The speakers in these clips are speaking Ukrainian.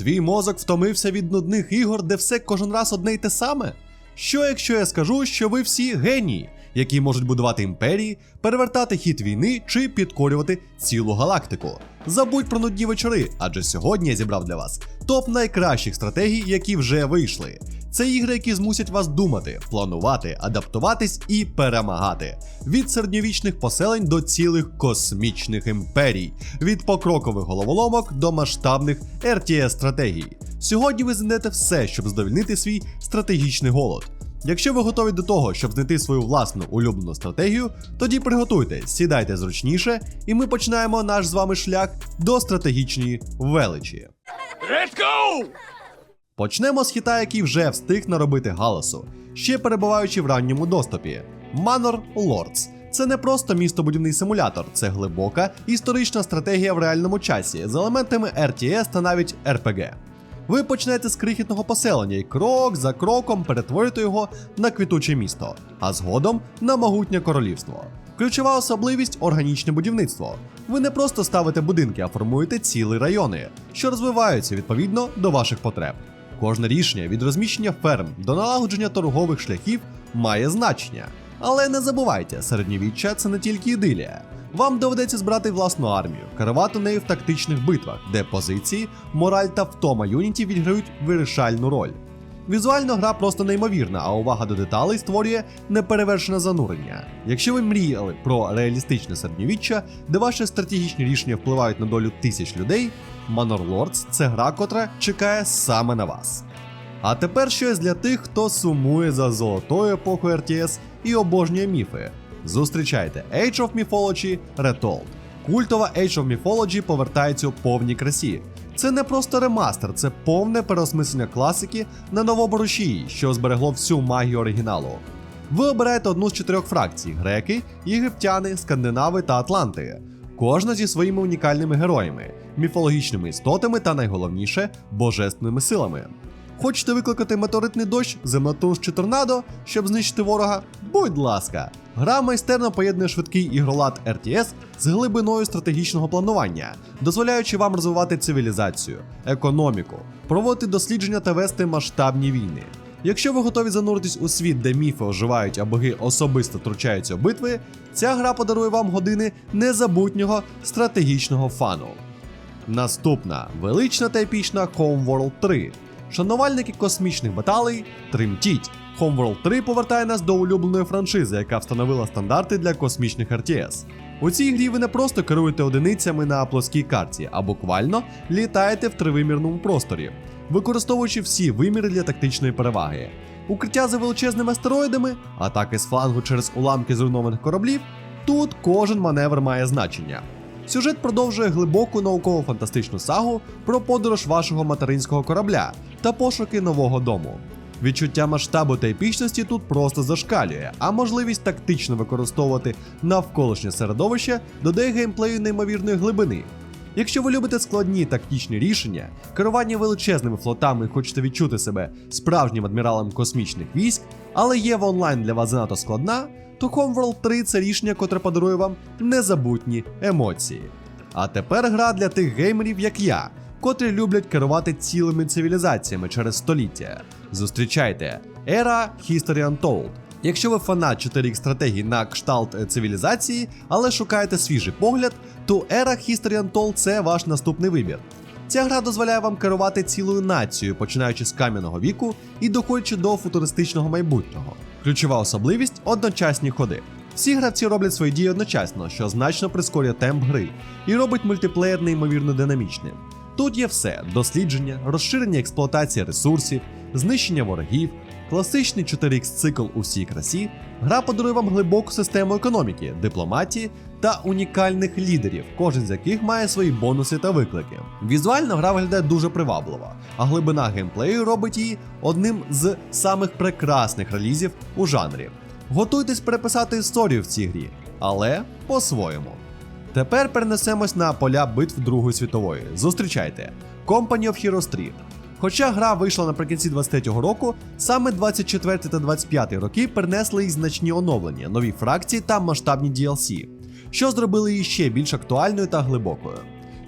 Твій мозок втомився від нудних ігор, де все кожен раз одне й те саме? Що якщо я скажу, що ви всі генії, які можуть будувати імперії, перевертати хід війни чи підкорювати цілу галактику? Забудь про нудні вечори, адже сьогодні я зібрав для вас топ найкращих стратегій, які вже вийшли. Це ігри, які змусять вас думати, планувати, адаптуватись і перемагати. Від середньовічних поселень до цілих космічних імперій, від покрокових головоломок до масштабних rts стратегій. Сьогодні ви знайдете все, щоб задовольнити свій стратегічний голод. Якщо ви готові до того, щоб знайти свою власну улюблену стратегію, тоді приготуйтесь, сідайте зручніше, і ми починаємо наш з вами шлях до стратегічної величі. Let's go! Почнемо з хіта, який вже встиг наробити галасу, ще перебуваючи в ранньому доступі. Manor Lords. Це не просто містобудівний симулятор, це глибока історична стратегія в реальному часі з елементами RTS та навіть RPG. Ви почнете з крихітного поселення і крок за кроком перетворите його на квітуче місто, а згодом на могутнє королівство. Ключова особливість органічне будівництво. Ви не просто ставите будинки, а формуєте цілі райони, що розвиваються відповідно до ваших потреб. Кожне рішення від розміщення ферм до налагодження торгових шляхів має значення. Але не забувайте, середньовіччя це не тільки ідилія. Вам доведеться збирати власну армію, керувати нею в тактичних битвах, де позиції, мораль та втома юнітів відіграють вирішальну роль. Візуально гра просто неймовірна, а увага до деталей створює неперевершене занурення. Якщо ви мріяли про реалістичне середньовіччя, де ваші стратегічні рішення впливають на долю тисяч людей, Manor Lords – це гра, котра чекає саме на вас. А тепер щось для тих, хто сумує за золотою епохою RTS і обожнює міфи. Зустрічайте Age of Mythology Retold. Культова Age of Mythology повертається у повній красі. Це не просто ремастер, це повне переосмислення класики на новоборушії, що зберегло всю магію оригіналу. Ви обираєте одну з чотирьох фракцій: греки, єгиптяни, скандинави та атланти. Кожна зі своїми унікальними героями, міфологічними істотами та найголовніше божественними силами. Хочете викликати метеоритний дощ, землетрус чи торнадо, щоб знищити ворога? Будь ласка, гра майстерно поєднує швидкий ігролад RTS з глибиною стратегічного планування, дозволяючи вам розвивати цивілізацію, економіку, проводити дослідження та вести масштабні війни. Якщо ви готові зануритись у світ, де міфи оживають, а боги особисто втручаються у битви, ця гра подарує вам години незабутнього стратегічного фану. Наступна велична та епічна Homeworld 3. Шанувальники космічних баталей, тремтіть! Homeworld 3 повертає нас до улюбленої франшизи, яка встановила стандарти для космічних RTS. У цій грі ви не просто керуєте одиницями на плоскій карті, а буквально літаєте в тривимірному просторі, використовуючи всі виміри для тактичної переваги. Укриття за величезними астероїдами, атаки з флангу через уламки зруйнованих кораблів. Тут кожен маневр має значення. Сюжет продовжує глибоку науково-фантастичну сагу про подорож вашого материнського корабля та пошуки нового дому. Відчуття масштабу та епічності тут просто зашкалює, а можливість тактично використовувати навколишнє середовище додає геймплею неймовірної глибини. Якщо ви любите складні тактичні рішення, керування величезними флотами і хочете відчути себе справжнім адміралом космічних військ, але є онлайн для вас занадто складна, то Homeworld 3 це рішення, котре подарує вам незабутні емоції. А тепер гра для тих геймерів, як я, котрі люблять керувати цілими цивілізаціями через століття. Зустрічайте Era History Untold. Якщо ви фанат 4 стратегій на кшталт е, цивілізації, але шукаєте свіжий погляд, то Era History Untold – це ваш наступний вибір. Ця гра дозволяє вам керувати цілою нацією, починаючи з кам'яного віку і доходячи до футуристичного майбутнього. Ключова особливість одночасні ходи. Всі гравці роблять свої дії одночасно, що значно прискорює темп гри і робить мультиплеєр неймовірно динамічним. Тут є все: дослідження, розширення експлуатації ресурсів, знищення ворогів, класичний 4X цикл у всій красі. Гра подарує вам глибоку систему економіки, дипломатії та унікальних лідерів, кожен з яких має свої бонуси та виклики. Візуально гра виглядає дуже привабливо, а глибина геймплею робить її одним з самих прекрасних релізів у жанрі. Готуйтесь переписати історію в цій грі, але по-своєму. Тепер перенесемось на поля битв Другої світової. Зустрічайте Company of Heroes 3. Хоча гра вийшла наприкінці 23-го року, саме 24 та 25 роки принесли їй значні оновлення, нові фракції та масштабні DLC, що зробили її ще більш актуальною та глибокою.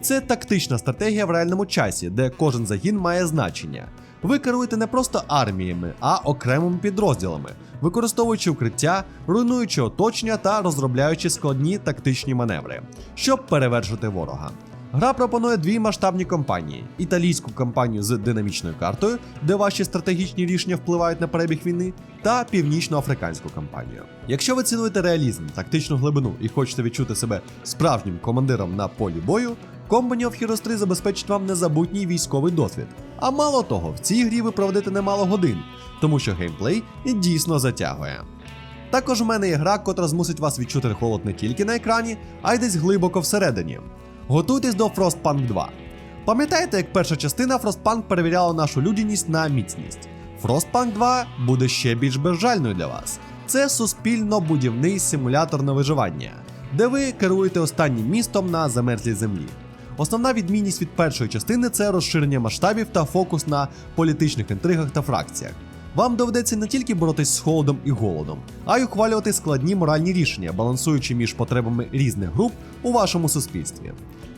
Це тактична стратегія в реальному часі, де кожен загін має значення. Ви керуєте не просто арміями, а окремими підрозділами, використовуючи укриття, руйнуючи оточення та розробляючи складні тактичні маневри, щоб перевершити ворога. Гра пропонує дві масштабні кампанії: італійську кампанію з динамічною картою, де ваші стратегічні рішення впливають на перебіг війни, та північноафриканську кампанію. Якщо ви цінуєте реалізм, тактичну глибину і хочете відчути себе справжнім командиром на полі бою, Company of Heroes 3 забезпечить вам незабутній військовий досвід. А мало того, в цій грі ви проведете немало годин, тому що геймплей дійсно затягує. Також у мене є гра, котра змусить вас відчути холод не тільки на екрані, а й десь глибоко всередині. Готуйтесь до Frostpunk 2. Пам'ятаєте, як перша частина Frostpunk перевіряла нашу людяність на міцність? Frostpunk 2 буде ще більш безжальною для вас. Це суспільно-будівний симулятор на виживання, де ви керуєте останнім містом на замерзлій землі. Основна відмінність від першої частини це розширення масштабів та фокус на політичних інтригах та фракціях. Вам доведеться не тільки боротись з холодом і голодом, а й ухвалювати складні моральні рішення, балансуючи між потребами різних груп у вашому суспільстві.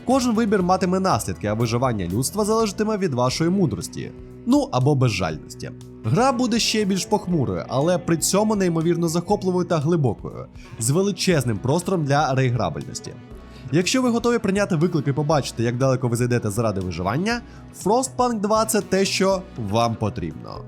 Кожен вибір матиме наслідки, а виживання людства залежатиме від вашої мудрості, ну або безжальності. Гра буде ще більш похмурою, але при цьому неймовірно захопливою та глибокою, з величезним простором для реіграбельності. Якщо ви готові прийняти виклик і побачити, як далеко ви зайдете заради виживання, Frostpunk 2 це те, що вам потрібно.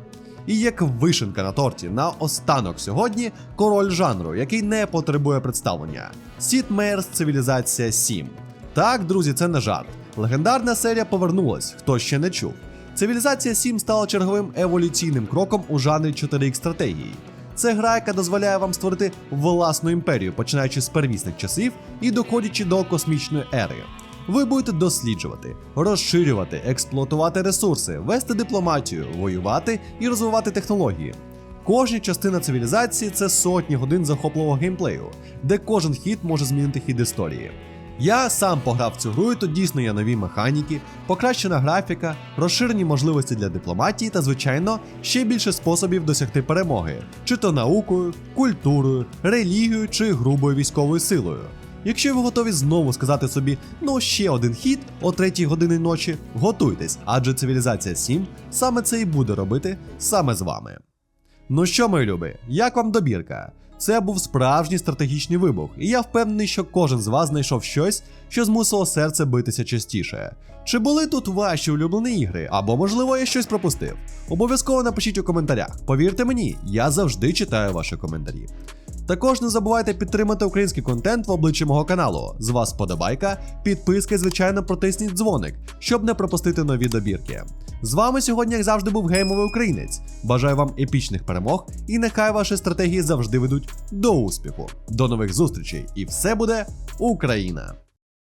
І як вишенка на торті на останок сьогодні король жанру, який не потребує представлення. Сід Мейерс Цивілізація 7. Так, друзі, це не жарт. Легендарна серія повернулась, хто ще не чув. Цивілізація 7 стала черговим еволюційним кроком у жанрі 4X стратегії. Це гра, яка дозволяє вам створити власну імперію, починаючи з первісних часів і доходячи до космічної ери. Ви будете досліджувати, розширювати, експлуатувати ресурси, вести дипломатію, воювати і розвивати технології. Кожна частина цивілізації це сотні годин захопливого геймплею, де кожен хід може змінити хід історії. Я сам пограв цю гру, і тут дійсно є нові механіки, покращена графіка, розширені можливості для дипломатії та, звичайно, ще більше способів досягти перемоги, чи то наукою, культурою, релігією чи грубою військовою силою. Якщо ви готові знову сказати собі, ну ще один хід о 3 години ночі, готуйтесь, адже цивілізація 7 саме це і буде робити саме з вами. Ну що, мої любі, як вам добірка? Це був справжній стратегічний вибух, і я впевнений, що кожен з вас знайшов щось, що змусило серце битися частіше. Чи були тут ваші улюблені ігри, або можливо я щось пропустив? Обов'язково напишіть у коментарях. Повірте мені, я завжди читаю ваші коментарі. Також не забувайте підтримати український контент в обличчі мого каналу. З вас подобайка, підписка і, звичайно, протисніть дзвоник, щоб не пропустити нові добірки. З вами сьогодні, як завжди, був геймовий українець. Бажаю вам епічних перемог і нехай ваші стратегії завжди ведуть до успіху. До нових зустрічей! І все буде Україна!